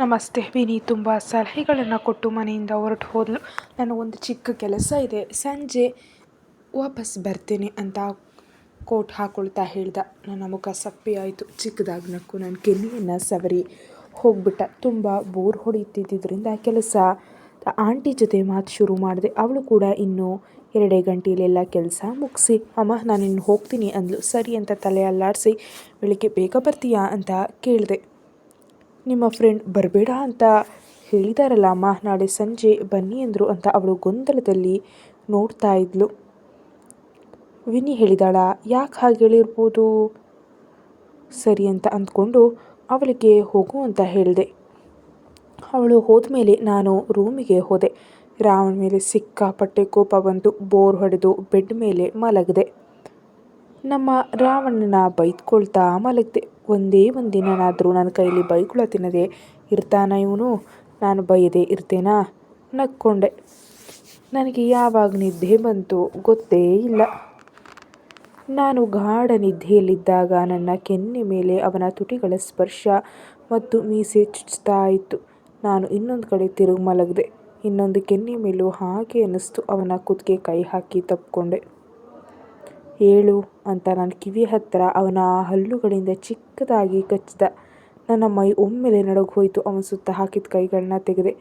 ನಮಸ್ತೆ ವಿನಿ ತುಂಬ ಸಲಹೆಗಳನ್ನು ಕೊಟ್ಟು ಮನೆಯಿಂದ ಹೊರಟು ಹೋದಳು ನಾನು ಒಂದು ಚಿಕ್ಕ ಕೆಲಸ ಇದೆ. ಸಂಜೆ ವಾಪಸ್ ಬರ್ತೇನೆ ಅಂತ ಕೋಟ್ ಹಾಕೊಳ್ತಾ ಹೇಳ್ದ. ನನ್ನ ಮುಖ ಸಪ್ಪೆ ಆಯಿತು. ಚಿಕ್ಕದಾಗಿ ನಕ್ಕು ನನ್ನ ಕೆನ್ನಿಯನ್ನು ಸವರಿ ಹೋಗ್ಬಿಟ್ಟ. ತುಂಬ ಬೋರ್ ಹೊಡೆಯುತ್ತಿದ್ದರಿಂದ ಕೆಲಸ ಆಂಟಿ ಜೊತೆ ಮಾತು ಶುರು ಮಾಡಿದೆ. ಅವಳು ಕೂಡ ಇನ್ನೂ ಎರಡೇ ಗಂಟೆಯಲ್ಲೆಲ್ಲ ಕೆಲಸ ಮುಗಿಸಿ, ಅಮ್ಮ ನಾನು ಇನ್ನು ಹೋಗ್ತೀನಿ ಅಂದಳು ಸರಿ ಅಂತ ತಲೆ ಅಲ್ಲಾಡಿಸಿ, ಬೆಳಿಗ್ಗೆ ಬೇಗ ಬರ್ತೀಯಾ? ಅಂತ ಕೇಳಿದೆ. ನಿಮ್ಮ ಫ್ರೆಂಡ್ ಬರಬೇಡ ಅಂತ ಹೇಳಿದಾರಲ್ಲ ಅಮ್ಮ ನಾಳೆ ಸಂಜೆ ಬನ್ನಿ ಅಂದರು ಅಂತ ಅವಳು ಗೊಂದಲದಲ್ಲಿ ನೋಡ್ತಾ ಇದ್ಲು. ವಿನಿ ಹೇಳಿದಾಳ, ಯಾಕೆ ಹಾಗೆ ಹೇಳಿರ್ಬೋದು? ಸರಿ ಅಂತ ಅಂದ್ಕೊಂಡು ಅವಳಿಗೆ ಹೋಗು ಅಂತ ಹೇಳಿದೆ. ಅವಳು ಹೋದ್ಮೇಲೆ ನಾನು ರೂಮಿಗೆ ಹೋದೆ. ರಾವಣ ಮೇಲೆ ಸಿಕ್ಕಾಪಟ್ಟೆ ಕೋಪ ಬಂತು, ಬೋರ್ ಹೊಡೆದು ಬೆಡ್ ಮೇಲೆ ಮಲಗಿದೆ. ನಮ್ಮ ರಾವಣನ ಬೈದ್ಕೊಳ್ತಾ ಮಲಗಿದೆ. ಒಂದೇ ಒಂದು ದಿನನಾದರೂ ನನ್ನ ಕೈಲಿ ಬೈಗುಳ ತಿನ್ನದೆ ಇರ್ತಾನ ಇವನು? ನಾನು ಬೈಯದೆ ಇರ್ತೇನಾ? ನಕ್ಕೊಂಡೆ. ನನಗೆ ಯಾವಾಗ ನಿದ್ದೆ ಬಂತು ಗೊತ್ತೇ ಇಲ್ಲ. ನಾನು ಗಾಢ ನಿದ್ದೆಯಲ್ಲಿದ್ದಾಗ ನನ್ನ ಕೆನ್ನೆ ಮೇಲೆ ಅವನ ತುಟಿಗಳ ಸ್ಪರ್ಶ ಮತ್ತು ಮೀಸೆ ಚುಚ್ತಾ ಇತ್ತು. ನಾನು ಇನ್ನೊಂದು ಕಡೆ ತಿರುಗಿ ಮಲಗಿದೆ. ಇನ್ನೊಂದು ಕೆನ್ನೆ ಮೇಲೂ ಹಾಗೆ ಅನ್ನಿಸ್ತು. ಅವನ ಕುದಿಗೆ ಕೈ ಹಾಕಿ ತಪ್ಪಿಕೊಂಡೆ ಏಳು ಅಂತ ನನ್ನ ಕಿವಿ ಹತ್ತಿರ ಅವನ ಹಲ್ಲುಗಳಿಂದ ಚಿಕ್ಕದಾಗಿ ಕಚ್ಚಿದ. ನನ್ನ ಮೈ ಒಮ್ಮೆಲೆ ನಡಗು ಹೋಯಿತು ಅವನ ಸುತ್ತ ಹಾಕಿದ ಕೈಗಳನ್ನ ತೆಗೆದೆ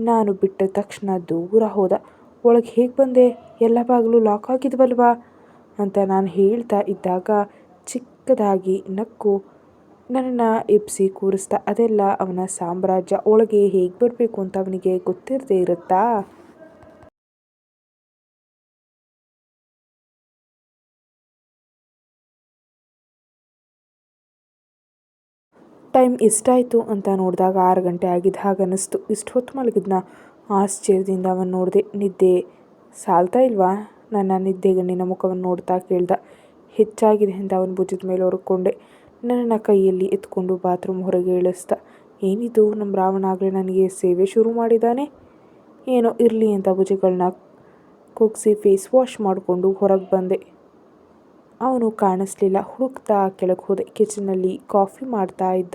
ನಾನು ಬಿಟ್ಟ ತಕ್ಷಣ ದೂರ ಹೋದ. ಒಳಗೆ ಹೇಗೆ ಬಂದೆ? ಎಲ್ಲ ಬಾಗಿಲು ಲಾಕ್ ಆಗಿದ್ವಲ್ವಾ? ಅಂತ ನಾನು ಹೇಳ್ತಾ ಇದ್ದಾಗ ಚಿಕ್ಕದಾಗಿ ನಕ್ಕು ನನ್ನನ್ನು ಎಬ್ಸಿ ಕೂರಿಸ್ತಾ ಅದೆಲ್ಲ ಅವನ ಸಾಮ್ರಾಜ್ಯ. ಒಳಗೆ ಹೇಗೆ ಬರಬೇಕು ಅಂತ ಅವನಿಗೆ ಗೊತ್ತಿರದೇ ಇರುತ್ತಾ? ಟೈಮ್ ಎಷ್ಟಾಯಿತು ಅಂತ ನೋಡಿದಾಗ ಆರು ಗಂಟೆ ಆಗಿದ್ದ ಹಾಗೆ ಅನ್ನಿಸ್ತು. ಇಷ್ಟು ಹೊತ್ತು ಮಲಗಿದ್ನ. ಆಶ್ಚರ್ಯದಿಂದ ಅವನು ನೋಡಿದೆ, ನಿದ್ದೆ ಸಾಲ್ತಾ ಇಲ್ವಾ? ನನ್ನ ನಿದ್ದೆ ಗಣ್ಣಿನ ಮುಖವನ್ನು ನೋಡ್ತಾ ಕೇಳ್ದ. ಹೆಚ್ಚಾಗಿದೆ ಅಂತ ಅವನ ಭುಜದ ಮೇಲೆ ಹೊರಕೊಂಡೆ ನನ್ನ ಕೈಯಲ್ಲಿ ಎತ್ಕೊಂಡು ಬಾತ್ರೂಮ್ ಹೊರಗೆ ಇಳಿಸ್ದ. ಏನಿದು? ನಮ್ಮ ರಾವಣ ಆಗಲೇ ನನಗೆ ಸೇವೆ ಶುರು ಮಾಡಿದ್ದಾನೆ ಏನೋ ಇರಲಿ ಅಂತ ಭುಜಗಳನ್ನ ಕುಗ್ಸಿ ಫೇಸ್ ವಾಶ್ ಮಾಡಿಕೊಂಡು ಹೊರಗೆ ಬಂದೆ. ಅವನು ಕಾಣಿಸ್ಲಿಲ್ಲ. ಹುಡುಕ್ತಾ ಕೆಳಗೆ ಹೋದೆ. ಕಿಚನಲ್ಲಿ ಕಾಫಿ ಮಾಡ್ತಾ ಇದ್ದ.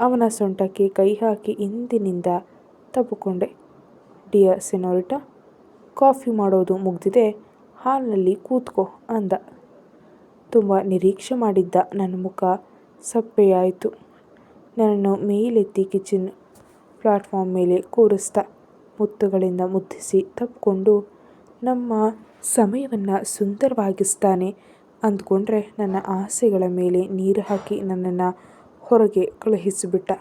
ಅವನ ಸೊಂಟಕ್ಕೆ ಕೈ ಹಾಕಿ ಹಿಂದಿನಿಂದ ತಬ್ಬಿಕೊಂಡೆ. ಡಿಯರ್ ಸೆನೋರಿಟಾ ಕಾಫಿ ಮಾಡೋದು ಮುಗ್ದಿದೆ. ಹಾಲ್ನಲ್ಲಿ ಕೂತ್ಕೋ ಅಂದ. ತುಂಬ ನಿರೀಕ್ಷೆ ಮಾಡಿದ್ದ. ನನ್ನ ಮುಖ ಸಪ್ಪೆಯಾಯಿತು. ನನ್ನನ್ನು ಮೇಲೆತ್ತಿ ಕಿಚನ್ ಪ್ಲಾಟ್ಫಾರ್ಮ್ ಮೇಲೆ ಕೂರಿಸ್ದ ಮುತ್ತುಗಳಿಂದ ಮುದ್ದಿಸಿ ತಪ್ಪಿಕೊಂಡು ನಮ್ಮ ಸಮಯವನ್ನು ಸುಂದರವಾಗಿಸ್ತಾನೆ ಅಂದ್ಕೊಂಡ್ರೆ ನನ್ನ ಆಸೆಗಳ ಮೇಲೆ ನೀರು ಹಾಕಿ ನನ್ನನ್ನು ಹೊರಗೆ ಕಳುಹಿಸಿಬಿಟ್ಟ.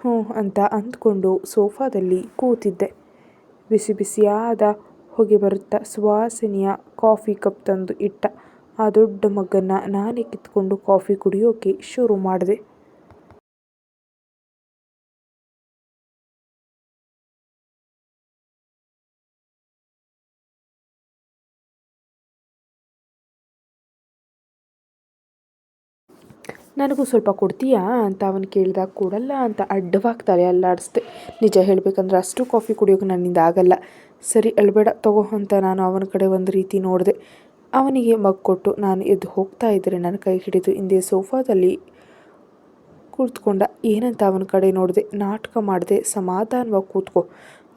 ಹ್ಞೂ ಅಂತ ಅಂದ್ಕೊಂಡು ಸೋಫಾದಲ್ಲಿ ಕೂತಿದ್ದೆ. ಬಿಸಿ ಬಿಸಿಯಾದ ಹೊಗೆ ಬರುತ್ತಾ ಸುವಾಸನೆಯ ಕಾಫಿ ಕಪ್ ತಂದು ಇಟ್ಟ. ಆ ದೊಡ್ಡ ಮಗ್ಗನ್ನು ನಾನೇ ಕಿತ್ಕೊಂಡು ಕಾಫಿ ಕುಡಿಯೋಕೆ ಶುರು ಮಾಡಿದೆ. ನನಗೂ ಸ್ವಲ್ಪ ಕೊಡ್ತೀಯಾ ಅಂತ ಅವನು ಕೇಳಿದಾಗ ಕೊಡಲ್ಲ ಅಂತ ಅಡ್ಡವಾಗಿ ತಲೆ ಅಲ್ಲಾಡಿಸ್ದೆ. ನಿಜ ಹೇಳಬೇಕಂದ್ರೆ ಅಷ್ಟು ಕಾಫಿ ಕುಡಿಯೋಕೆ ನನ್ನಿಂದ ಆಗಲ್ಲ. ಸರಿ, ಅಳಬೇಡ, ತಗೋ ಅಂತ ನಾನು ಅವನ ಕಡೆ ಒಂದು ರೀತಿ ನೋಡಿದೆ. ಅವನಿಗೆ ಮಗ್ ಕೊಟ್ಟು ನಾನು ಎದ್ದು ಹೋಗ್ತಾ ಇದ್ದರೆ ನನ್ನ ಕೈ ಹಿಡಿದು ಹಿಂದೆ ಸೋಫಾದಲ್ಲಿ ಕೂತ್ಕೊಂಡ. ಏನಂತ ಅವನ ಕಡೆ ನೋಡಿದೆ. ನಾಟಕ ಮಾಡಿದೆ. ಸಮಾಧಾನವಾಗಿ ಕೂತ್ಕೋ.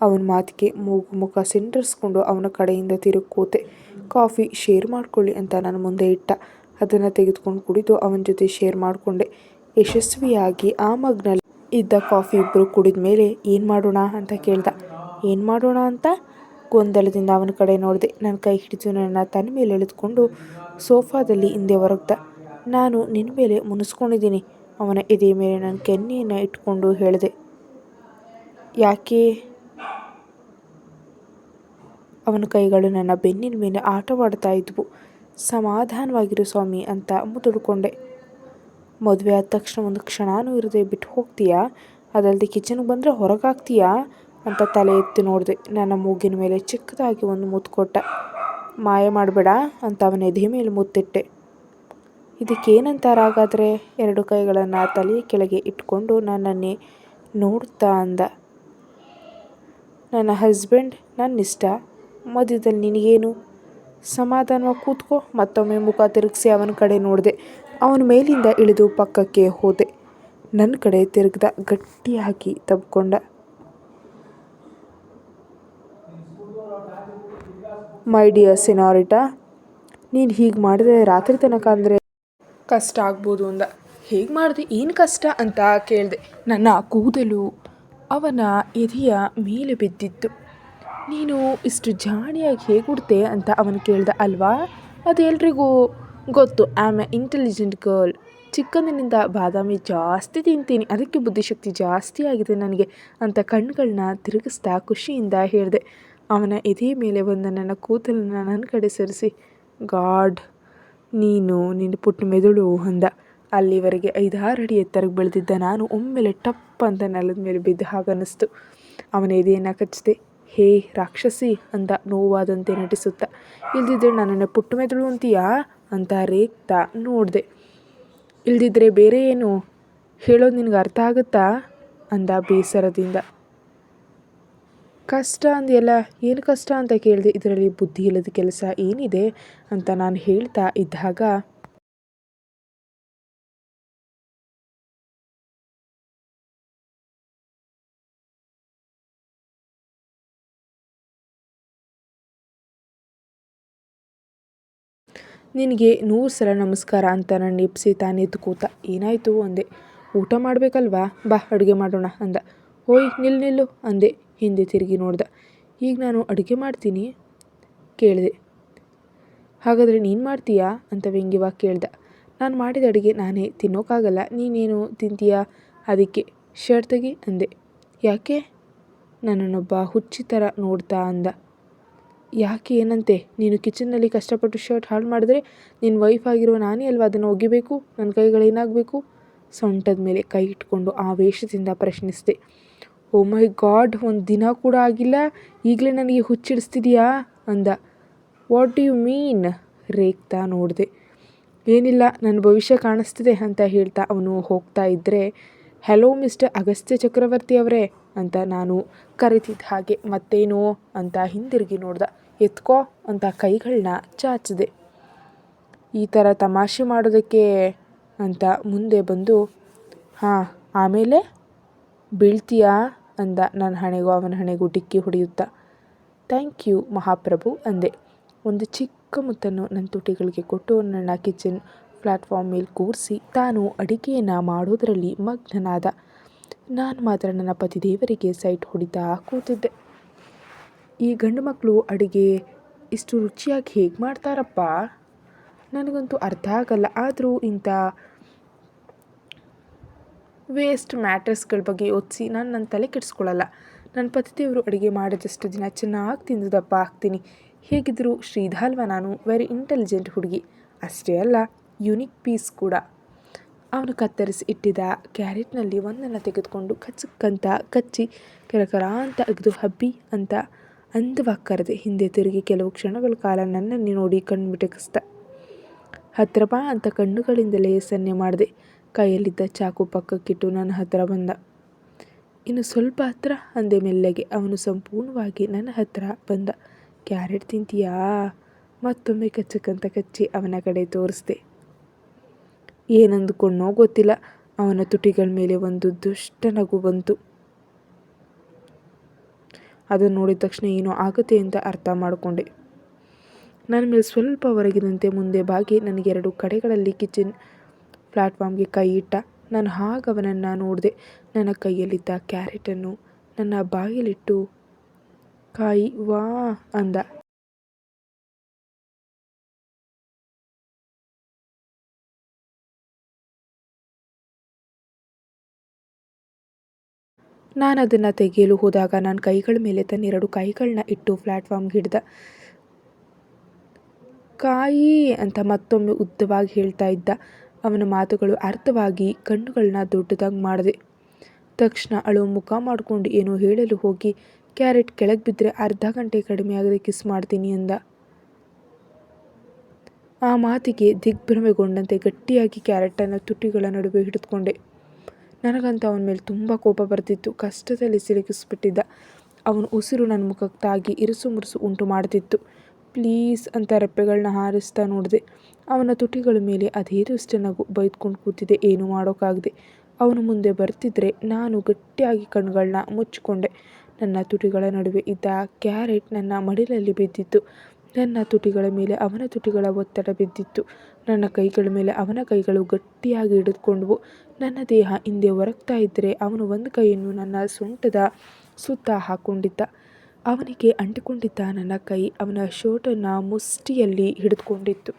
ಅವನ ಮಾತಿಗೆ ಮೂಗು ಮುಖ ಸೆಂಟರ್ಸ್ಕೊಂಡು ಅವನ ಕಡೆಯಿಂದ ತಿರುಗಿ ಕೂತೆ ಕಾಫಿ ಶೇರ್ ಮಾಡ್ಕೊಳ್ಳಿ ಅಂತ ನಾನು ಮುಂದೆ ಇಟ್ಟ. ಅದನ್ನು ತೆಗೆದುಕೊಂಡು ಕುಡಿದು ಅವನ ಜೊತೆ ಶೇರ್ ಮಾಡಿಕೊಂಡೆ. ಯಶಸ್ವಿಯಾಗಿ ಆ ಮಗ್ನಲ್ಲಿ ಇದ್ದ ಕಾಫಿ ಇಬ್ಬರು ಕುಡಿದ ಮೇಲೆ ಏನು ಮಾಡೋಣ ಅಂತ ಕೇಳ್ದ. ಏನು ಮಾಡೋಣ ಅಂತ ಗೊಂದಲದಿಂದ ಅವನ ಕಡೆ ನೋಡಿದೆ. ನನ್ನ ಕೈ ಹಿಡಿದು ನನ್ನ ತನ್ನ ಮೇಲೆ ಎಳೆದುಕೊಂಡು ಸೋಫಾದಲ್ಲಿ ಹಿಂದೆ ಹೊರಗ್ದ ನಾನು ನಿನ್ನ ಮೇಲೆ ಮುನಿಸ್ಕೊಂಡಿದ್ದೀನಿ. ಅವನ ಎದೆ ಮೇಲೆ ನನ್ನ ಕೆನ್ನೆಯನ್ನು ಇಟ್ಕೊಂಡು ಹೇಳಿದೆ. ಯಾಕೆ? ಅವನ ಕೈಗಳು ನನ್ನ ಬೆನ್ನಿನ ಮೇಲೆ ಆಟವಾಡ್ತಾ ಇದ್ವು. ಸಮಾಧಾನವಾಗಿರು ಸ್ವಾಮಿ ಅಂತ ಮುದುಡ್ಕೊಂಡೆ ಮದುವೆ ಆದ ತಕ್ಷಣ ಒಂದು ಕ್ಷಣನೂ ಇರದೆ ಬಿಟ್ಟು ಹೋಗ್ತೀಯಾ? ಅದಲ್ಲದೆ ಕಿಚನ್ಗೆ ಬಂದರೆ ಹೊರಗಾಗ್ತೀಯಾ? ಅಂತ ತಲೆ ಎತ್ತಿ ನೋಡಿದೆ. ನನ್ನ ಮೂಗಿನ ಮೇಲೆ ಚಿಕ್ಕದಾಗಿ ಒಂದು ಮುತ್ತು ಕೊಟ್ಟ. ಮಾಯ ಮಾಡಬೇಡ ಅಂತ ಅವನ ಎದೆ ಮೇಲೆ ಮುತ್ತಿಟ್ಟೆ. ಇದಕ್ಕೇನಂತಾರಾಗಾದರೆ ಎರಡು ಕೈಗಳನ್ನು ತಲೆಯ ಕೆಳಗೆ ಇಟ್ಕೊಂಡು ನನ್ನನ್ನೇ ನೋಡ್ತಾ ಅಂದ. ನನ್ನ ಹಸ್ಬೆಂಡ್ ನನ್ನಿಷ್ಟ. ಮಧ್ಯದಲ್ಲಿ ನಿನಗೇನು? ಸಮಾಧಾನವಾಗಿ ಕೂತ್ಕೋ, ಮತ್ತೊಮ್ಮೆ ಮುಖ ತಿರುಗಿಸಿ ಅವನ ಕಡೆ ನೋಡಿದೆ. ಅವನ ಮೇಲಿಂದ ಇಳಿದು ಪಕ್ಕಕ್ಕೆ ಹೋದೆ. ನನ್ನ ಕಡೆ ತಿರುಗ್ದ, ಗಟ್ಟಿಯಾಗಿ ತಬ್ಕೊಂಡ. ಮೈ ಡಿಯರ್ ಸಿನಾರಿಟಾ, ನೀನು ಹೀಗೆ ಮಾಡಿದ್ರೆ ರಾತ್ರಿ ತನಕ ಅಂದರೆ ಕಷ್ಟ ಆಗ್ಬೋದು ಅಂದ. ಹೇಗೆ ಮಾಡಿದೆ ಏನು ಕಷ್ಟ ಅಂತ ಕೇಳಿದೆ. ನನ್ನ ಕೂದಲು ಅವನ ಎದೆಯ ಮೇಲೆ ಬಿದ್ದಿತ್ತು. ನೀನು ಇಷ್ಟು ಜಾಣಿಯಾಗಿ ಹೇಗೆ ಅಂತ ಅವನು ಕೇಳ್ದ ಅಲ್ವಾ? ಅದು ಎಲ್ರಿಗೂ ಗೊತ್ತು. I am a intelligent girl ಚಿಕ್ಕಂದಿನಿಂದ ಬಾದಾಮಿ ಜಾಸ್ತಿ ತಿಂತೀನಿ. ಅದಕ್ಕೆ ಬುದ್ಧಿಶಕ್ತಿ ಜಾಸ್ತಿ ಆಗಿದೆ ನನಗೆ ಅಂತ ಕಣ್ಗಳನ್ನ ತಿರುಗಿಸ್ತಾ ಖುಷಿಯಿಂದ ಹೇಳಿದೆ. ಅವನ ಎದೆ ಮೇಲೆ ಬಂದ ನನ್ನ ಕೂದಲನ್ನ ನನ್ನ ಕಡೆ ಸರಿಸಿ. ಗಾಡ್, ನೀನು ನಿನ್ನ ಪುಟ್ಟ ಮೆದುಳು ಅಂದ. ಅಲ್ಲಿವರೆಗೆ ಐದಾರು ಅಡಿ ಎತ್ತರಕ್ಕೆ ಬೆಳೆದಿದ್ದ ನಾನು ಒಮ್ಮೆಲೆ ಟಪ್ ಅಂತ ನೆಲದ ಮೇಲೆ ಬಿದ್ದ ಹಾಗನ್ನಿಸ್ತು. ಅವನ ಎದೆಯನ್ನು ಕಚ್ಚಿದೆ. ಹೇ ರಾಕ್ಷಸಿ ಅಂದ ನೋವಾದಂತೆ ನಟಿಸುತ್ತಾ, ಇಲ್ದಿದ್ರೆ ನನ್ನನ್ನು ಪುಟ್ಟ ಮೆದುಳು ಅಂತೀಯಾ? ಅಂತ ರೇಗ್ತಾ ನೋಡಿದೆ. ಇಲ್ದಿದ್ರೆ ಬೇರೆ ಏನು? ಹೇಳೋದು ನಿನಗೆ ಅರ್ಥ ಆಗುತ್ತಾ? ಅಂದ ಬೇಸರದಿಂದ. ಕಷ್ಟ ಅಂದ್ಯಲ್ಲ, ಏನು ಕಷ್ಟ ಅಂತ ಕೇಳಿದೆ, ಇದರಲ್ಲಿ ಬುದ್ಧಿ ಇಲ್ಲದ ಕೆಲಸ ಏನಿದೆ? ಅಂತ ನಾನು ಹೇಳ್ತಾ ಇದ್ದಾಗ ನಿನಗೆ ನೂರು ಸಲ ನಮಸ್ಕಾರ ಅಂತ ನನ್ನ ನೆಪ್ಸಿ ತಾನೇ ಕೂತ ಏನಾಯಿತು ಅಂದೆ. ಊಟ ಮಾಡಬೇಕಲ್ವಾ? ಬಾ, ಅಡುಗೆ ಮಾಡೋಣ ಅಂದ. ಹೋಯ್ ನಿಲ್ಲು ನಿಲ್ಲು ಅಂದೆ. ಹಿಂದೆ ತಿರುಗಿ ನೋಡ್ದ. ಈಗ ನಾನು ಅಡುಗೆ ಮಾಡ್ತೀನಿ? ಕೇಳಿದೆ. ಹಾಗಾದರೆ ನೀನು ಮಾಡ್ತೀಯಾ? ಅಂತ ವ್ಯಂಗ್ಯವಾಗಿ ಕೇಳ್ದ. ನಾನು ಮಾಡಿದ ಅಡುಗೆ ನಾನೇ ತಿನ್ನೋಕ್ಕಾಗಲ್ಲ ನೀನೇನು ತಿಂತೀಯಾ? ಅದಕ್ಕೆ ಶರ್ಟ್ ಅಂದೆ. ಯಾಕೆ? ನನ್ನನ್ನೊಬ್ಬ ಹುಚ್ಚಿ ಥರ ನೋಡ್ತಾ ಅಂದ. ಯಾಕೆ ಏನಂತೆ? ನೀನು ಕಿಚನ್ನಲ್ಲಿ ಕಷ್ಟಪಟ್ಟು ಶರ್ಟ್ ಹಾಳು ಮಾಡಿದ್ರೆ ನಿನ್ನ ವೈಫ್ ಆಗಿರುವ ನಾನೇ ಅಲ್ವಾ ಅದನ್ನು ಒಗಿಬೇಕು? ನನ್ನ ಕೈಗಳೇನಾಗಬೇಕು ಸೊಂಟದ ಮೇಲೆ ಕೈ ಇಟ್ಕೊಂಡು ಆವೇಶದಿಂದ ಪ್ರಶ್ನಿಸಿದೆ. ಓ ಮೈ ಗಾಡ್, ಒಂದು ದಿನ ಕೂಡ ಆಗಿಲ್ಲ. ಈಗಲೇ ನನಗೆ ಹುಚ್ಚಿಡಿಸ್ತಿದೀಯಾ? ಅಂದ. What do you mean? ರೇಗ್ತಾ ನೋಡಿದೆ. ಏನಿಲ್ಲ, ನನ್ನ ಭವಿಷ್ಯ ಕಾಣಿಸ್ತಿದೆ ಅಂತ ಹೇಳ್ತಾ ಅವನು ಹೋಗ್ತಾ ಇದ್ದರೆ ಹಲೋ ಮಿಸ್ಟರ್ ಅಗಸ್ತ್ಯ ಚಕ್ರವರ್ತಿ ಅವರೇ ಅಂತ ನಾನು ಕರಿತಿದ್ದ ಹಾಗೆ, ಮತ್ತೇನು? ಅಂತ ಹಿಂದಿರುಗಿ ನೋಡ್ದ. ಎತ್ಕೋ ಅಂತ ಕೈಗಳನ್ನ ಚಾಚಿದೆ. ಈ ಥರ ತಮಾಷೆ ಮಾಡೋದಕ್ಕೆ ಅಂತ ಮುಂದೆ ಬಂದು, ಹಾಂ, ಆಮೇಲೆ? ಬೀಳ್ತೀಯಾ? ಅಂದ ನನ್ನ ಹಣೆಗೂ ಅವನ ಹಣೆಗೂ ಡಿಕ್ಕಿ ಹೊಡೆಯುತ್ತಾ. ಥ್ಯಾಂಕ್ ಯು ಮಹಾಪ್ರಭು, ಅಂದೆ. ಒಂದು ಚಿಕ್ಕ ಮುತ್ತನ್ನು ನನ್ನ ತುಟಿಗಳಿಗೆ ಕೊಟ್ಟು ನನ್ನ ಕಿಚನ್ ಪ್ಲಾಟ್ಫಾರ್ಮ್ ಮೇಲೆ ಕೂರಿಸಿ ತಾನು ಅಡಿಗೆಯನ್ನು ಮಾಡೋದರಲ್ಲಿ ಮಗ್ನನಾದ. ನಾನು ಮಾತ್ರ ನನ್ನ ಪತಿದೇವರಿಗೆ ಸೈಟ್ ಹೊಡಿತಾ ಕೂತಿದ್ದೆ. ಈ ಗಂಡು ಮಕ್ಕಳು ಅಡುಗೆ ಇಷ್ಟು ರುಚಿಯಾಗಿ ಹೇಗೆ ಮಾಡ್ತಾರಪ್ಪ? ನನಗಂತೂ ಅರ್ಥ ಆಗಲ್ಲ. ಆದರೂ ಇಂಥ ವೇಸ್ಟ್ ಮ್ಯಾಟ್ರಸ್ಗಳ ಬಗ್ಗೆ ಯೋಚಿಸಿ ನಾನು ನನ್ನ ತಲೆ ಕೆಡಿಸ್ಕೊಳ್ಳಲ್ಲ ನನ್ನ ಪತಿದೇವರು ಅಡುಗೆ ಮಾಡಿದಷ್ಟು ದಿನ ಚೆನ್ನಾಗಿ ತಿಂದು ದಪ್ಪ ಆಗ್ತೀನಿ ಹೇಗಿದ್ದರೂ ಶ್ರೀಧಾಲ್ವ ನಾನು? ವೆರಿ ಇಂಟೆಲಿಜೆಂಟ್ ಹುಡುಗಿ. ಅಷ್ಟೇ ಅಲ್ಲ ಯುನಿಕ್ ಪೀಸ್ ಕೂಡ. ಅವನು ಕತ್ತರಿಸಿ ಇಟ್ಟಿದ್ದ ಕ್ಯಾರೆಟ್ನಲ್ಲಿ ಒಂದನ್ನು ತೆಗೆದುಕೊಂಡು ಕಚ್ಚಕ್ಕಂತ ಕಚ್ಚಿ, ಕರಕರ ಅಂತ ಅಗದು ಹಬ್ಬಿ ಅಂತ ಅಂದವಾಗಿ ಕರೆದೆ ಹಿಂದೆ ತಿರುಗಿ ಕೆಲವು ಕ್ಷಣಗಳ ಕಾಲ ನನ್ನನ್ನೇ ನೋಡಿ ಕಣ್ಣು ಹತ್ತಿರ ಬಾ ಅಂತ ಕಣ್ಣುಗಳಿಂದಲೇ ಸನ್ನೆ ಮಾಡಿದೆ. ಕೈಯಲ್ಲಿದ್ದ ಚಾಕು ಪಕ್ಕಕ್ಕಿಟ್ಟು ನನ್ನ ಹತ್ತಿರ ಬಂದ. ಇನ್ನು ಸ್ವಲ್ಪ ಹತ್ರ ಅಂದೆ ಮೆಲ್ಲಗೆ. ಅವನು ಸಂಪೂರ್ಣವಾಗಿ ನನ್ನ ಹತ್ತಿರ ಬಂದ. ಕ್ಯಾರೆಟ್ ತಿಂತೀಯಾ? ಮತ್ತೊಮ್ಮೆ ಕಚ್ಚಕ್ಕಂತ ಕಚ್ಚಿ ಅವನ ಕಡೆ ತೋರಿಸ್ದೆ. ಏನಂದುಕೊಂಡೋ ಗೊತ್ತಿಲ್ಲ. ಅವನ ತುಟಿಗಳ ಮೇಲೆ ಒಂದು ದುಷ್ಟ ನಗು ಬಂತು. ಅದನ್ನು ನೋಡಿದ ತಕ್ಷಣ ಏನೋ ಆಗುತ್ತೆ ಅಂತ ಅರ್ಥ ಮಾಡಿಕೊಂಡೆ. ನನ್ನ ಮೇಲೆ ಸ್ವಲ್ಪ ಹೊರಗಿದಂತೆ ಮುಂದೆ ಬಾಗಿ ನನಗೆರಡು ಕಡೆಗಳಲ್ಲಿ ಕಿಚನ್ ಪ್ಲಾಟ್ಫಾರ್ಮ್ಗೆ ಕೈ ಇಟ್ಟ. ನಾನು ಹಾಗೆ ಅವನನ್ನು ನೋಡಿದೆ, ನನ್ನ ಕೈಯಲ್ಲಿದ್ದ ಕ್ಯಾರೆಟನ್ನು ನನ್ನ ಬಾಯಲ್ಲಿಟ್ಟು, ಕಾಯಿ, ವಾ, ಅಂದ. ನಾನು ಅದನ್ನು ತೆಗೆಯಲು ಹೋದಾಗ ನಾನು ಕೈಗಳ ಮೇಲೆ ತನ್ನೆರಡು ಕೈಗಳನ್ನ ಇಟ್ಟು ಪ್ಲ್ಯಾಟ್ಫಾರ್ಮ್ಗೆ ಹಿಡ್ದ, ಕಾಯಿ ಅಂತ ಮತ್ತೊಮ್ಮೆ ಉದ್ದವಾಗಿ ಹೇಳ್ತಾ ಇದ್ದ. ಅವನ ಮಾತುಗಳು ಅರ್ಥವಾಗಿ ಕಣ್ಣುಗಳನ್ನ ದೊಡ್ಡದಾಗಿ ಮಾಡಿದೆ. ತಕ್ಷಣ ಅಳು ಮುಖ ಮಾಡಿಕೊಂಡು ಏನೋ ಹೇಳಲು ಹೋಗಿ, ಕ್ಯಾರೆಟ್ ಕೆಳಗೆ ಬಿದ್ದರೆ ಅರ್ಧ ಗಂಟೆ ಕಡಿಮೆ ಆಗದೆ ಕಿಸ್ ಮಾಡ್ತೀನಿ ಅಂದ. ಆ ಮಾತಿಗೆ ದಿಗ್ಭ್ರಮೆಗೊಂಡಂತೆ ಗಟ್ಟಿಯಾಗಿ ಕ್ಯಾರೆಟನ್ನು ತುಟಿಗಳ ನಡುವೆ ಹಿಡಿದುಕೊಂಡೆ. ನನಗಂತ ಅವನ ಮೇಲೆ ತುಂಬ ಕೋಪ ಬರ್ತಿತ್ತು. ಕಷ್ಟದಲ್ಲಿ ಸಿಲುಕಿಸ್ಬಿಟ್ಟಿದ್ದ. ಅವನು ಉಸಿರು ನನ್ನ ಮುಖಕ್ಕೆ ತಾಗಿ ಇರುಸು ಮುರುಸು ಉಂಟು ಮಾಡ್ತಿತ್ತು. ಪ್ಲೀಸ್ ಅಂತ ರೆಪ್ಪೆಗಳನ್ನ ಹಾರಿಸ್ತಾ ನೋಡಿದೆ. ಅವನ ತುಟಿಗಳ ಮೇಲೆ ಅದೇ ದೃಷ್ಟಿ ನಗು ಬೈದ್ಕೊಂಡು ಕೂತಿದೆ. ಏನು ಮಾಡೋಕ್ಕಾಗದೆ. ಅವನು ಮುಂದೆ ಬರ್ತಿದ್ರೆ ನಾನು ಗಟ್ಟಿಯಾಗಿ ಕಣ್ಗಳನ್ನ ಮುಚ್ಚಿಕೊಂಡೆ. ನನ್ನ ತುಟಿಗಳ ನಡುವೆ ಇದ್ದ ಕ್ಯಾರೆಟ್ ನನ್ನ ಮಡಿಲಲ್ಲಿ ಬಿದ್ದಿತ್ತು. ನನ್ನ ತುಟಿಗಳ ಮೇಲೆ ಅವನ ತುಟಿಗಳ ಒತ್ತಡ ಬಿದ್ದಿತ್ತು. ನನ್ನ ಕೈಗಳ ಮೇಲೆ ಅವನ ಕೈಗಳು ಗಟ್ಟಿಯಾಗಿ ಹಿಡಿದುಕೊಂಡವು. ನನ್ನ ದೇಹ ಹಿಂದೆ ಹೊರಗ್ತಾ ಇದ್ದರೆ ಅವನು ಒಂದು ಕೈಯನ್ನು ನನ್ನ ಸೊಂಟದ ಸುತ್ತ ಹಾಕ್ಕೊಂಡಿದ್ದ ಅವನಿಗೆ ಅಂಟಿಕೊಂಡಿದ್ದ ನನ್ನ ಕೈ ಅವನ ಶರ್ಟನ್ನು ಮುಷ್ಟಿಯಲ್ಲಿ ಹಿಡಿದುಕೊಂಡಿತ್ತು.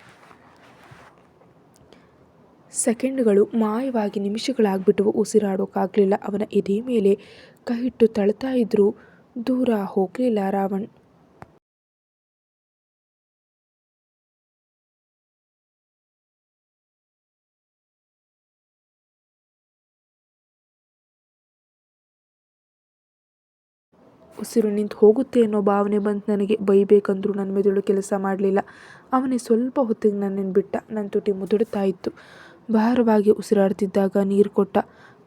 ಸೆಕೆಂಡ್ಗಳು ಮಾಯವಾಗಿ ನಿಮಿಷಗಳಾಗ್ಬಿಟ್ಟವು. ಉಸಿರಾಡೋಕ್ಕಾಗಲಿಲ್ಲ ಅವನ ಎದೆ ಮೇಲೆ ಕೈ ಇಟ್ಟು ತಳ್ತಾ ಇದ್ದರೂ ದೂರ ಹೋಗಲಿಲ್ಲ ರಾವಣ್. ಉಸಿರು ನಿಂತು ಹೋಗುತ್ತೆ ಅನ್ನೋ ಭಾವನೆ ಬಂತು ನನಗೆ ಬೈಬೇಕಂದ್ರೂ ನನ್ನ ಮೆದುಳು ಕೆಲಸ ಮಾಡಲಿಲ್ಲ. ಅವನೇ ಸ್ವಲ್ಪ ಹೊತ್ತಿಗೆ ನನ್ನನ್ನು ಬಿಟ್ಟ. ನನ್ನ ತುಟಿ ಮುದುಡ್ತಾ ಇತ್ತು. ಭಾರವಾಗಿ ಉಸಿರಾಡ್ತಿದ್ದಾಗ ನೀರು ಕೊಟ್ಟ.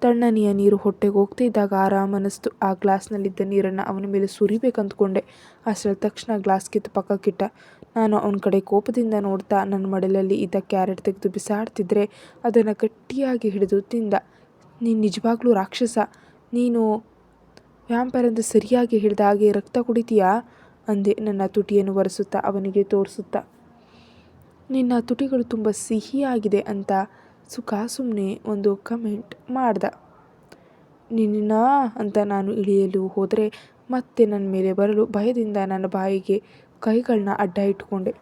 ತಣ್ಣನೆಯ ನೀರು ಹೊಟ್ಟೆಗೆ ಹೋಗ್ತಿದ್ದಾಗ ಆರಾಮ ಅನ್ನಿಸ್ತು. ಆ ಗ್ಲಾಸ್ನಲ್ಲಿದ್ದ ನೀರನ್ನು ಅವನ ಮೇಲೆ ಸುರಿಬೇಕಂದ್ಕೊಂಡೆ. ಅಷ್ಟರಲ್ಲಿ ತಕ್ಷಣ ಗ್ಲಾಸ್ ಕಿತ್ತು ಪಕ್ಕಕ್ಕಿಟ್ಟ ನಾನು ಅವನ ಕಡೆ ಕೋಪದಿಂದ ನೋಡ್ತಾ ನನ್ನ ಮಡಲಲ್ಲಿ ಇದ್ದ ಕ್ಯಾರೆಟ್ ತೆಗೆದು ಬಿಸಾಡ್ತಿದ್ರೆ ಅದನ್ನು ಗಟ್ಟಿಯಾಗಿ ಹಿಡಿದು ತಿಂದ. ನೀನು ನಿಜವಾಗ್ಲೂ ರಾಕ್ಷಸ. ನೀನು ವ್ಯಾಂಪರ್ ಅಂತ ಸರಿಯಾಗಿ ಹಿಡಿದ ಹಾಗೆ ರಕ್ತ ಕುಡಿತೀಯಾ? ಅಂದೆ. ನನ್ನ ತುಟಿಯನ್ನು ಒರೆಸುತ್ತಾ ಅವನಿಗೆ ತೋರಿಸುತ್ತಾ. ನಿನ್ನ ತುಟಿಗಳು ತುಂಬ ಸಿಹಿಯಾಗಿದೆ ಅಂತ ಸುಖ ಸುಮ್ಮನೆ ಒಂದು ಕಮೆಂಟ್ ಮಾಡ್ದ. ನಿನ್ನ ಅಂತ ನಾನು ಇಳಿಯಲು ಹೋದರೆ ಮತ್ತೆ ನನ್ನ ಮೇಲೆ ಬರಲು ಭಯದಿಂದ ನನ್ನ ಬಾಯಿಗೆ ಕೈಗಳನ್ನ ಅಡ್ಡ ಇಟ್ಕೊಂಡೆ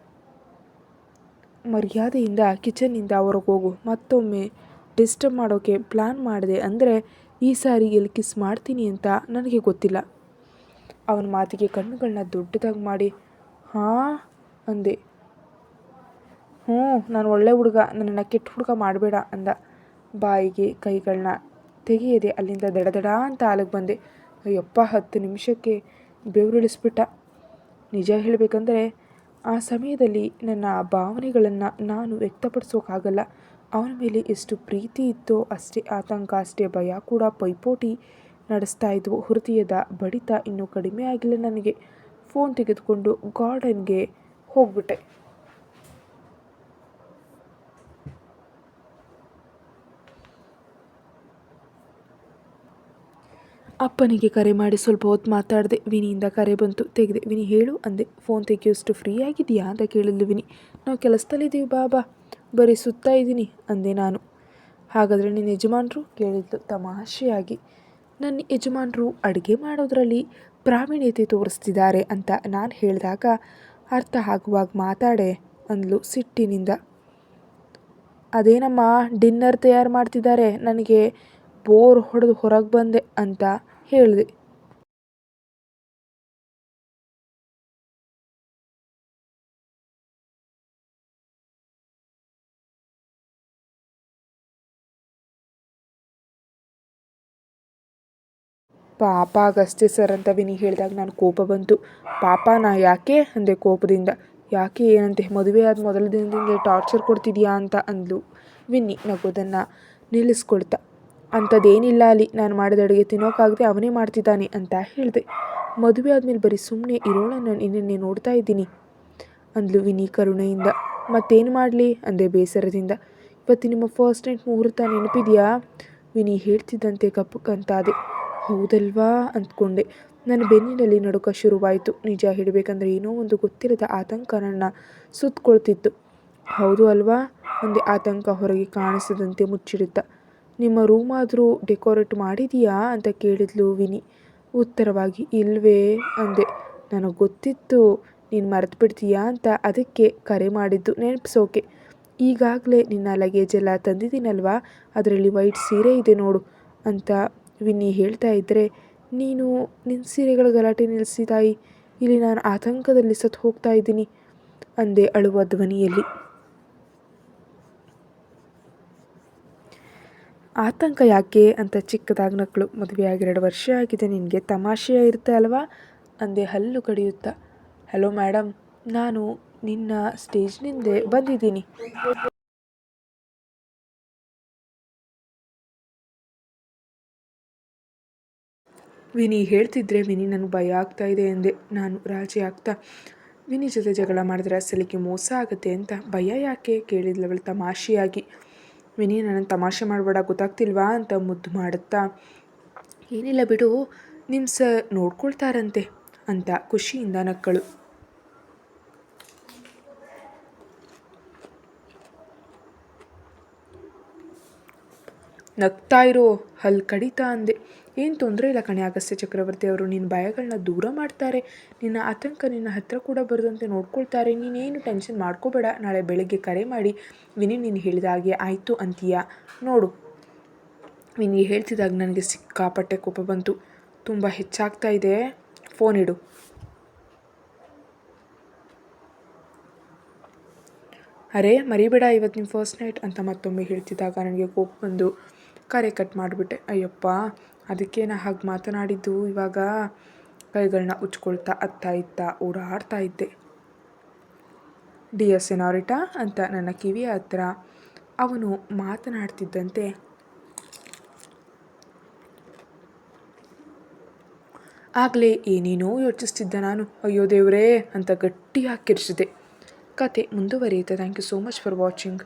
ಮರ್ಯಾದೆಯಿಂದ ಕಿಚನ್ನಿಂದ ಹೊರಗೆ ಹೋಗು. ಮತ್ತೊಮ್ಮೆ ಡಿಸ್ಟರ್ಬ್ ಮಾಡೋಕ್ಕೆ ಪ್ಲ್ಯಾನ್ ಮಾಡಿದೆ. ಅಂದರೆ ಈ ಸಾರಿ ಎಲ್ಲಿ ಕಿಸ್ ಮಾಡ್ತೀನಿ ಅಂತ ನನಗೆ ಗೊತ್ತಿಲ್ಲ. ಅವನ ಮಾತಿಗೆ ಕಣ್ಣುಗಳನ್ನ ದೊಡ್ಡದಾಗಿ ಮಾಡಿ, ಹಾಂ ಅಂದೆ. ಹ್ಞೂ, ನಾನು ಒಳ್ಳೆ ಹುಡುಗ, ನನ್ನನ್ನು ಕೆಟ್ಟ ಹುಡುಗ ಮಾಡಬೇಡ ಅಂದ. ಬಾಯಿಗೆ ಕೈಗಳನ್ನ ತೆಗೆಯದೆ ಅಲ್ಲಿಂದ ದಡ ಅಂತ ಅಲ್ಲಿಗೆ ಬಂದೆ. ಅಯ್ಯಪ್ಪ, ಹತ್ತು ನಿಮಿಷಕ್ಕೆ ಬೆವರಿಳಿಸ್ಬಿಟ್ಟ. ನಿಜ ಹೇಳಬೇಕಂದ್ರೆ ಆ ಸಮಯದಲ್ಲಿ ನನ್ನ ಭಾವನೆಗಳನ್ನು ನಾನು ವ್ಯಕ್ತಪಡಿಸೋಕ್ಕಾಗಲ್ಲ ಅವನ ಮೇಲೆ ಎಷ್ಟು ಪ್ರೀತಿ ಇತ್ತೋ ಅಷ್ಟೇ ಆತಂಕ, ಅಷ್ಟೇ ಭಯ ಕೂಡ ಪೈಪೋಟಿ ನಡೆಸ್ತಾ ಇದ್ವು. ಹೃದಯದ ಬಡಿತ ಇನ್ನೂ ಕಡಿಮೆ ಆಗಿಲ್ಲ ನನಗೆ. ಫೋನ್ ತೆಗೆದುಕೊಂಡು ಗಾರ್ಡನ್ಗೆ ಹೋಗ್ಬಿಟ್ಟೆ. ಅಪ್ಪನಿಗೆ ಕರೆ ಮಾಡಿ ಸ್ವಲ್ಪ ಹೊತ್ತು ಮಾತಾಡಿದೆ, ವಿನಿಯಿಂದ ಕರೆ ಬಂತು. ತೆಗೆದೆ, ವಿನಿ ಹೇಳು, ಅಂದೆ. ಫೋನ್ ತೆಗೆಯೋಷ್ಟು ಫ್ರೀ ಆಗಿದೆಯಾ ಅಂತ ಕೇಳಿದ್ಲು ವಿನಿ. ನಾವು ಕೆಲಸದಲ್ಲಿದ್ದೀವಿ ಬಾಬಾ, ಬರೀ ಸುತ್ತಾ ಇದ್ದೀನಿ, ಅಂದೆ ನಾನು. ಹಾಗಾದರೆ ನಿನ್ನ ಯಜಮಾನರು? ಕೇಳಿದ್ಲು ತಮಾಷೆಯಾಗಿ. ನನ್ನ ಯಜಮಾನರು ಅಡುಗೆ ಮಾಡೋದರಲ್ಲಿ ಪ್ರಾವೀಣ್ಯತೆ ತೋರಿಸ್ತಿದ್ದಾರೆ ಅಂತ ನಾನು ಹೇಳಿದಾಗ ಅರ್ಥ ಆಗುವಾಗ ಮಾತಾಡೆ, ಅಂದ್ಲು ಸಿಟ್ಟಿನಿಂದ. ಅದೇನಮ್ಮ, ಡಿನ್ನರ್ ತಯಾರು ಮಾಡ್ತಿದ್ದಾರೆ, ನನಗೆ ಬೋರ್ ಹೊಡೆದು ಹೊರಗೆ ಬಂದೆ ಅಂತ ಹೇಳಿದೆ. ಪಾಪ ಆಗಷ್ಟೇ ಸರ್ ಅಂತ ವಿನಿ ಹೇಳಿದಾಗ ನಾನು ಕೋಪ ಬಂತು. ಪಾಪ, ನಾ ಯಾಕೆ? ಅಂದೆ ಕೋಪದಿಂದ. ಯಾಕೆ ಏನಂತೆ? ಮದುವೆ ಆದ ಮೊದಲ ದಿನದಿಂದ ಟಾರ್ಚರ್ ಕೊಡ್ತಿದ್ಯಾ ಅಂತ ಅಂದ್ಲು ವಿನ್ನಿ ನಗೋದನ್ನು ನಿಲ್ಲಿಸ್ಕೊಳ್ತಾ. ಅಂಥದ್ದೇನಿಲ್ಲ ಅಲ್ಲಿ. ನಾನು ಮಾಡಿದ ಅಡುಗೆ ತಿನ್ನೋಕ್ಕಾಗದೆ ಅವನೇ ಮಾಡ್ತಿದ್ದಾನೆ ಅಂತ ಹೇಳಿದೆ. ಮದುವೆ ಆದಮೇಲೆ ಬರೀ ಸುಮ್ಮನೆ ಇರೋಳನ್ನು ನಿನ್ನೆ ನೋಡ್ತಾ ಇದ್ದೀನಿ. ಅಂದ್ಲು ವಿನಿ ಕರುಣೆಯಿಂದ. ಮತ್ತೇನು ಮಾಡಲಿ? ಅಂದೆ ಬೇಸರದಿಂದ. ಇವತ್ತು ನಿಮ್ಮ ಫಸ್ಟ್ ನೈಟ್ ಮುಹೂರ್ತ ನೆನಪಿದೆಯಾ? ವಿನಿ ಹೇಳ್ತಿದ್ದಂತೆ ಕಪ್ಪು ಕಂತಾದೆ. ಹೌದಲ್ವಾ? ಅಂದ್ಕೊಂಡೆ. ನನ್ನ ಬೆನ್ನಿನಲ್ಲಿ ನಡುಕ ಶುರುವಾಯಿತು. ನಿಜ ಹೇಳಬೇಕಂದ್ರೆ ಏನೋ ಒಂದು ಗೊತ್ತಿರದ ಆತಂಕ ನನ್ನ ಸುತ್ತಕೊಳ್ತಿತ್ತು ಹೌದು ಅಲ್ವಾ? ಒಂದೇ ಆತಂಕ ಹೊರಗೆ ಕಾಣಿಸದಂತೆ ಮುಚ್ಚಿಡುತ್ತ. ನಿಮ್ಮ ರೂಮ್ ಆದರೂ ಡೆಕೋರೇಟ್ ಮಾಡಿದೀಯಾ ಅಂತ ಕೇಳಿದ್ಲು ವಿನಿ. ಉತ್ತರವಾಗಿ, ಇಲ್ವೇ ಅಂದೆ. ನನಗೆ ಗೊತ್ತಿತ್ತು, ನೀನು ಮರೆತು ಬಿಡ್ತೀಯಾ ಅಂತ ಅದಕ್ಕೆ ಕರೆ ಮಾಡಿದ್ದು ನೆನಪಿಸೋಕೆ ಈಗಾಗಲೇ ನಿನ್ನ ಲಗೇಜ್ ಎಲ್ಲ ತಂದಿದ್ದೀನಲ್ವಾ? ಅದರಲ್ಲಿ ವೈಟ್ ಸೀರೆ ಇದೆ ನೋಡು ಅಂತ ವಿನ್ನಿ ಹೇಳ್ತಾ ಇದ್ದರೆ ನೀನು ನಿನ್ನ ಸೀರೆಗಳ ಗಲಾಟೆ ನಿಲ್ಲಿಸಿದಾಯಿ ಇಲ್ಲಿ ನಾನು ಆತಂಕದಲ್ಲಿ ಸತ್ತು ಹೋಗ್ತಾ ಇದ್ದೀನಿ ಅಂದೆ ಅಳುವ ಧ್ವನಿಯಲ್ಲಿ. ಆತಂಕ ಯಾಕೆ ಅಂತ ಚಿಕ್ಕದಾಗಿ ನಕ್ಕಳು ಮದುವೆಯಾಗಿ ಎರಡು ವರ್ಷ ಆಗಿದೆ, ನಿನಗೆ ತಮಾಷೆಯ ಇರುತ್ತೆ ಅಲ್ವಾ? ಅಂದೆ ಹಲ್ಲು ಕಡಿಯುತ್ತಾ. ಹಲೋ ಮೇಡಮ್ ನಾನು ನಿನ್ನ ಸ್ಟೇಜ್ನಿಂದೆ ಬಂದಿದ್ದೀನಿ. ವಿನಿ ಹೇಳ್ತಿದ್ರೆ ವಿನಿ ನನಗೆ ಭಯ ಆಗ್ತಾ ಇದೆ ಎಂದೆ ನಾನು ರಾಜಿ ಆಗ್ತಾ. ವಿನಿ ಜೊತೆ ಜಗಳ ಮಾಡಿದ್ರೆ ಅಸಲಿಗೆ ಮೋಸ ಆಗುತ್ತೆ ಅಂತ. ಭಯ ಯಾಕೆ? ಕೇಳಿದ್ಲವಳು ತಮಾಷೆಯಾಗಿ. ವಿನಿ ನನ್ನ ತಮಾಷೆ ಮಾಡಬೇಡ, ಗೊತ್ತಾಗ್ತಿಲ್ವಾ ಅಂತ ಮುದ್ದು ಮಾಡುತ್ತಾ, ಏನಿಲ್ಲ ಬಿಡು ನಿಮ್ಮ ಸರ್ ನೋಡ್ಕೊಳ್ತಾರಂತೆ ಅಂತ ಖುಷಿಯಿಂದ ನಕ್ಕಳು. ನಗ್ತಾ ಇರೋ ಹಲ್ ಕಡಿತ ಅಂದೆ. ಏನು ತೊಂದರೆ ಇಲ್ಲ ಕಣೆ ಅಗಸ್ತ್ಯ ಚಕ್ರವರ್ತಿ ಅವರು. ನಿನ್ನ ಭಯಗಳನ್ನ ದೂರ ಮಾಡ್ತಾರೆ. ನಿನ್ನ ಆತಂಕ ನಿನ್ನ ಹತ್ತಿರ ಕೂಡ ಬರದಂತೆ ನೋಡ್ಕೊಳ್ತಾರೆ. ನೀನೇನು ಟೆನ್ಷನ್ ಮಾಡ್ಕೋಬೇಡ. ನಾಳೆ ಬೆಳಗ್ಗೆ ಕರೆ ಮಾಡಿ ವಿನಿ ನೀನು ಹೇಳಿದ ಹಾಗೆ ಆಯಿತು ಅಂತೀಯ. ನೋಡು. ವಿನಿ ಹೇಳ್ತಿದ್ದಾಗ ನನಗೆ ಸಿಕ್ಕಾಪಟ್ಟೆ ಕೋಪ ಬಂತು. ತುಂಬ ಹೆಚ್ಚಾಗ್ತಾ ಇದೆ. ಫೋನ್ ಇಡು. ಅರೆ, ಮರಿಬೇಡ. ಇವತ್ತು ನಿಮ್ಮ ಫಸ್ಟ್ ನೈಟ್ ಅಂತ ಮತ್ತೊಮ್ಮೆ ಹೇಳ್ತಿದ್ದಾಗ ನನಗೆ ಕೋಪ ಬಂದು ಕರೆ ಕಟ್ ಮಾಡಿಬಿಟ್ಟೆ. ಅಯ್ಯಪ್ಪ ಅದಕ್ಕೆ ನಾ ಹಾಗೆ ಮಾತನಾಡಿದ್ದು, ಇವಾಗ ಕೈಗಳನ್ನ ಉಚ್ಕೊಳ್ತಾ, ಅತ್ತ ಇತ್ತ ಓಡಾಡ್ತಾ ಇದ್ದೆ. ಡಿಯರ್ ಸೆನಾರಿಟಾ ಅಂತ ನನ್ನ ಕಿವಿಯ ಹತ್ರ ಅವನು ಮಾತನಾಡ್ತಿದ್ದಂತೆ, ಆಗಲೇ ಏನೇನೋ ಯೋಚಿಸ್ತಿದ್ದೆ ನಾನು. ಅಯ್ಯೋ ದೇವ್ರೇ ಅಂತ ಗಟ್ಟಿಯಾಗಿ ಕಿರ್ಚಿದೆ. ಕತೆ ಮುಂದುವರಿಯುತ್ತೆ. Thank you so much for watching